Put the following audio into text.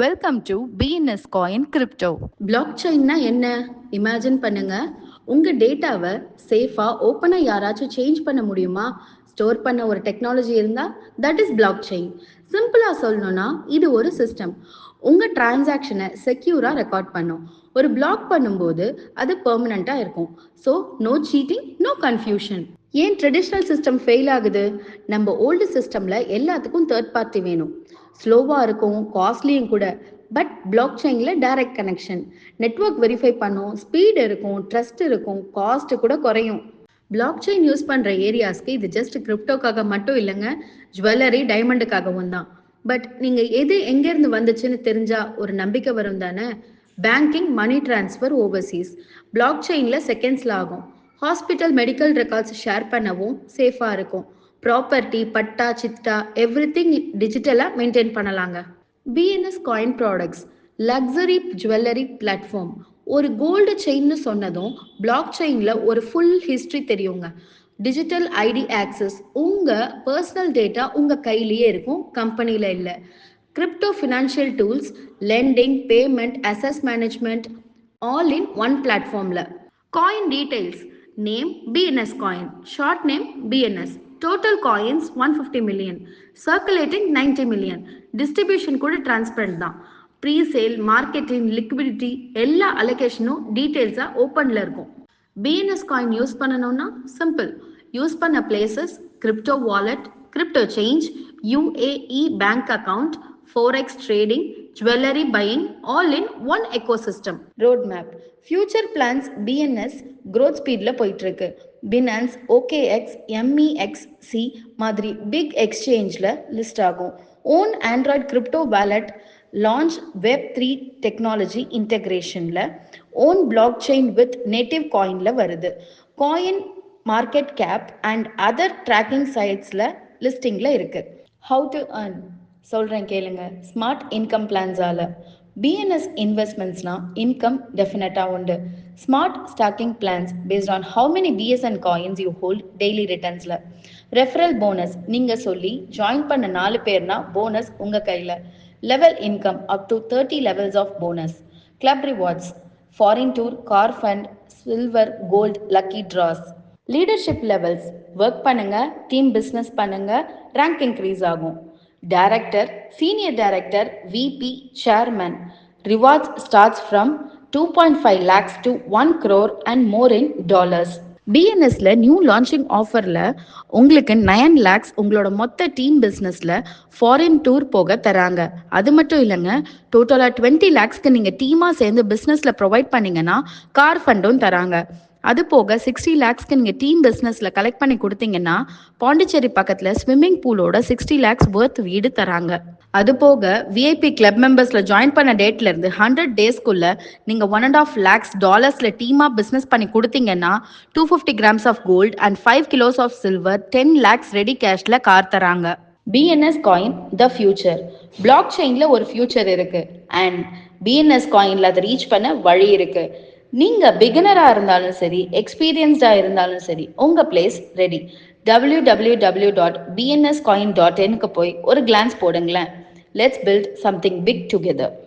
Welcome to BNS coin crypto block செயின்னா என்ன? Imagine பண்ணுங்க. உங்க டேட்டாவை சேஃபா ஓப்பனா யாராச்சும் சேஞ்ச் பண்ண முடியுமா? ஸ்டோர் பண்ண ஒரு டெக்னாலஜி இருந்தா தட் இஸ் பிளாக் செயின் சிம்பிளா சொல்லணும்னா இது ஒரு சிஸ்டம் உங்க டிரான்சாக்ஷனை செக்யூரா ரெக்கார்ட் பண்ணும். ஒரு பிளாக் பண்ணும்போது அது பெர்மனண்டா இருக்கும். So no cheating no confusion ஏன் ட்ரெடிஷ்னல் சிஸ்டம் ஃபெயில் ஆகுது? நம்ம ஓல்டு சிஸ்டம்ல எல்லாத்துக்கும் தேர்ட் பார்ட்டி வேணும். ஸ்லோவாக இருக்கும் காஸ்ட்லியும் கூட. பட் பிளாக் செயினில் டைரக்ட் கனெக்ஷன் நெட்ஒர்க் வெரிஃபை பண்ணும் ஸ்பீடு இருக்கும் ட்ரஸ்ட் இருக்கும் காஸ்ட் கூட குறையும். பிளாக் செயின் யூஸ் பண்ணுற ஏரியாஸ்க்கு இது ஜஸ்ட் கிரிப்டோக்காக மட்டும் இல்லைங்க ஜுவல்லரி டைமண்டுக்காகவும் தான். பட் நீங்கள் எது எங்கேருந்து வந்துச்சுன்னு தெரிஞ்சா ஒரு நம்பிக்கை வரும் தானே? Banking money transfer overseas block செயினில் செகண்ட்ஸில் ஆகும். ஹாஸ்பிட்டல் மெடிக்கல் ரெக்கார்ட்ஸ் ஷேர் பண்ணவும் சேஃபாக இருக்கும். Property patta chitta everything டிஜிட்டலாக மெயின்டைன் பண்ணலாங்க BNS coin products luxury jewellery platform ஒரு கோல்டு செயின்னு சொன்னதும் பிளாக் செயினில் ஒரு ஃபுல் ஹிஸ்ட்ரி தெரியுங்க. டிஜிட்டல் ஐடி ஆக்சஸ் உங்கள் பர்சனல் டேட்டா உங்கள் கையிலேயே இருக்கும் கம்பெனியில் இல்லை. Crypto financial tools lending payment assess management all in one பிளாட்ஃபார்மில் coin details name BNS coin short name BNS total coins one fifty million circulating ninety million distribution கூட transparent தான். Pre sale marketing liquidity எல்லா அலோகேஷனும் டீட்டெயில்ஸாக ஓப்பனில் இருக்கும். BNS coin use பண்ணணும்னா simple use பண்ண places crypto wallet crypto change UAE bank account forex trading jewellery buying all in one ecosystem road map future plans BNS growth ஸ்பீடில் போயிட்டுருக்கு Binance OKX MEX C மாதிரி big எக்ஸ்சேஞ்சில் list ஆகும். Own Android crypto wallet launch web three technology இன்டெகிரேஷனில் own block chain with native காயினில் வருது. Coin market cap and other tracking சைட்ஸில் லிஸ்டிங்கில் இருக்குது how to earn சொல்கிறேன் கேளுங்க. ஸ்மார்ட் இன்கம் பிளான்ஸால் பிஎன்எஸ் இன்வெஸ்ட்மெண்ட்ஸ்னால் இன்கம் டெஃபினட்டாக உண்டு. Smart staking plans based on how many BSN coins you hold daily ரிட்டர்ன்ஸில் referral bonus நீங்கள் சொல்லி ஜாயின் பண்ண நாலு பேர்னா போனஸ் உங்கள் கையில். Level income up to thirty levels of bonus club rewards foreign tour car fund silver gold lucky draws leadership levels work பண்ணுங்க team business பண்ணுங்க rank increase ஆகும். Director senior director VP chairman rewards starts from two lakhs five lakhs crore one crore and more in dollars பிஎன்எஸ்ல new launching ஆஃபரில் உங்களுக்கு nine lakhs உங்களோட மொத்த team பிஸ்னஸில் foreign tour போக தராங்க. அது மட்டும் இல்லைங்க டோட்டலாக டுவெண்ட்டி லேக்ஸ்க்கு நீங்கள் டீமாக சேர்ந்து பிஸ்னஸில் ப்ரொவைட் பண்ணீங்கன்னா கார் ஃபண்டும் தராங்க. அது போக சிக்ஸ்டி லேக்ஸ்க்கு நீங்கள் டீம் பிஸ்னஸில் கலெக்ட் பண்ணி கொடுத்தீங்கன்னா பாண்டிச்சேரி பக்கத்தில் ஸ்விம்மிங் பூலோட சிக்ஸ்டி லேக்ஸ் ஒர்த் வீடு தராங்க. அது போக விஐபி கிளப் மெம்பர்ஸில் ஜாயின் பண்ண டேட்ல இருந்து ஹண்ட்ரட் டேஸ்க்குள்ள நீங்கள் ஒன் அண்ட் ஆஃப் லேக்ஸ் டாலர்ஸில் டீமாக பிஸ்னஸ் பண்ணி கொடுத்தீங்கன்னா two fifty grams of gold and five kilos of silver ten lakhs ready கேஷில் car தராங்க. BNS coin the future block செயினில் ஒரு ஃபியூச்சர் இருக்கு. அண்ட் பிஎன்எஸ் காயினில் அதை ரீச் பண்ண வழி இருக்கு. நீங்க பிகினரா இருந்தாலும் சரி எக்ஸ்பீரியன்ஸ்டா இருந்தாலும் சரி உங்க place ready W W W dot BNS coin dot போய் ஒரு glance போடுங்களேன். Let's build something big together